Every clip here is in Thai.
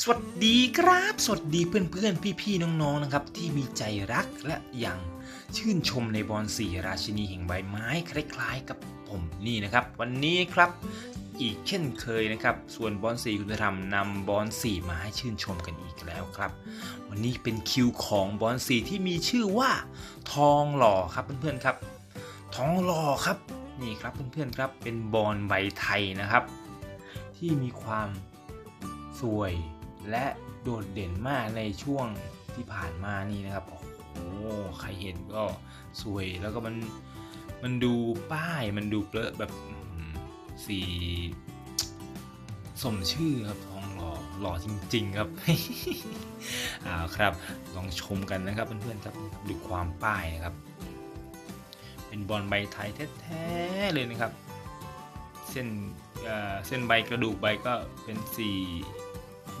สวัสดีครับ สวัสดีเพื่อนๆ พี่ๆ น้องๆ นะครับ ที่มีใจรักและยังชื่นชมในบอลสีราชินีแห่งใบไม้คล้ายๆ กับผมนี่นะครับ วันนี้ครับอีกเช่นเคยนะครับ ส่วนบอลสีคุณธรรมนำบอลสีมาให้ชื่นชมกันอีกแล้วครับ วันนี้เป็นคิวของบอลสีที่มีชื่อว่า ทองหล่อครับเพื่อนๆครับ ทองหล่อครับนี่ครับเพื่อนๆครับเป็นบอลใบไทยนะครับ ที่มีความสวย และโดดเด่นมากในช่วงที่ผ่านมานี่นะครับ โอ้โห ใครเห็นก็สวยแล้วก็มัน มันดูป้ายมันดูเปลอะแบบสีสมชื่อครับทองหล่อหล่อจริง ๆ ครับอ่าครับ ลองชมกันนะครับเพื่อนๆครับดูความป้ายนะครับ เป็นบอลใบไทยแท้ๆเลยนะครับ เส้นเส้นใบกระดูกใบก็เป็นสี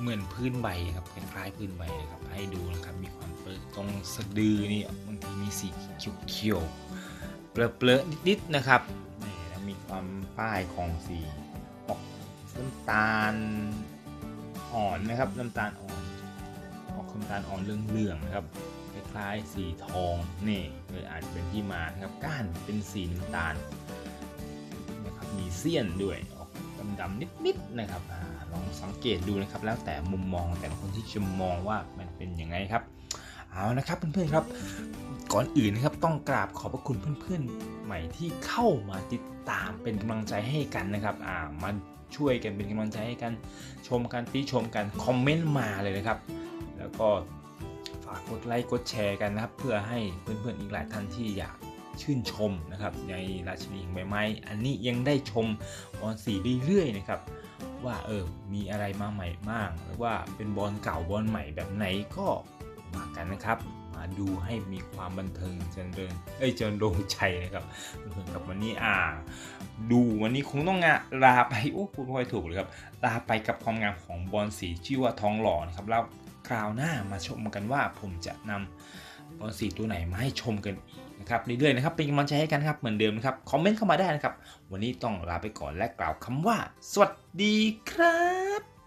เหมือนพื้นใบครับคล้ายๆพื้นใบนะครับ ให้ดูนะครับมีความเปิดตรงสะดือนี่บางทีมีสีเขียวๆเปลอะๆนิดๆนะครับนี่แล้วมีความป้ายของสีออกน้ำตาลอ่อนนะครับน้ำตาลอ่อนออกน้ำตาลอ่อนเรื่องๆนะครับคล้ายๆสีทองนี่เลยอาจเป็นที่มานะครับก้านเป็นสีน้ำตาลนะครับมีเสี้ยนด้วยออกดำๆนิดๆนะครับ ลองสังเกตดูนะครับ แล้วแต่มุมมองแต่ละคนที่จะมองว่ามันเป็นยังไงครับ เอานะครับเพื่อนๆครับ ก่อนอื่นนะครับต้องกราบขอบพระคุณเพื่อนๆ ใหม่ที่เข้ามาติดตามเป็นกำลังใจให้กันนะครับ อ่ามาช่วยกันเป็นกำลังใจให้กันชมกันติชมกันคอมเมนต์มาเลยนะครับ แล้วก็ฝากกดไลค์กดแชร์กันนะครับ เพื่อให้เพื่อนๆอีกหลายท่านที่อยากชื่นชมนะครับในราชินีแห่งใบไม้ อันนี้ยังได้ชมบอลสีเรื่อยๆนะครับ ว่าเออมีอะไรมาใหม่บ้างหรือว่าเป็นบอลเก่าบอลใหม่แบบไหนก็มากันนะครับ มาดูให้มีความบันเทิงเจริญเอ้ยจริญโดงใจนะครับเพื่อนกับวันนี้อ่า ดูวันนี้คงต้องงะลาไปโอ้พูดไม่ค่อยถูกเลยครับลาไปกับความงามของบอลสีชื่อว่าทองหล่อนะครับแล้วคราวหน้ามาชมกันว่าผมจะนำ บอลสีตัวไหนมาให้ชมกันอีกนะครับเรื่อยๆนะครับเป็นกำลังใจให้กันครับเหมือนเดิมนะครับคอมเมนต์เข้ามาได้นะครับ วันนี้ต้องลาไปก่อนและกล่าวคำว่า สวัสดีครับ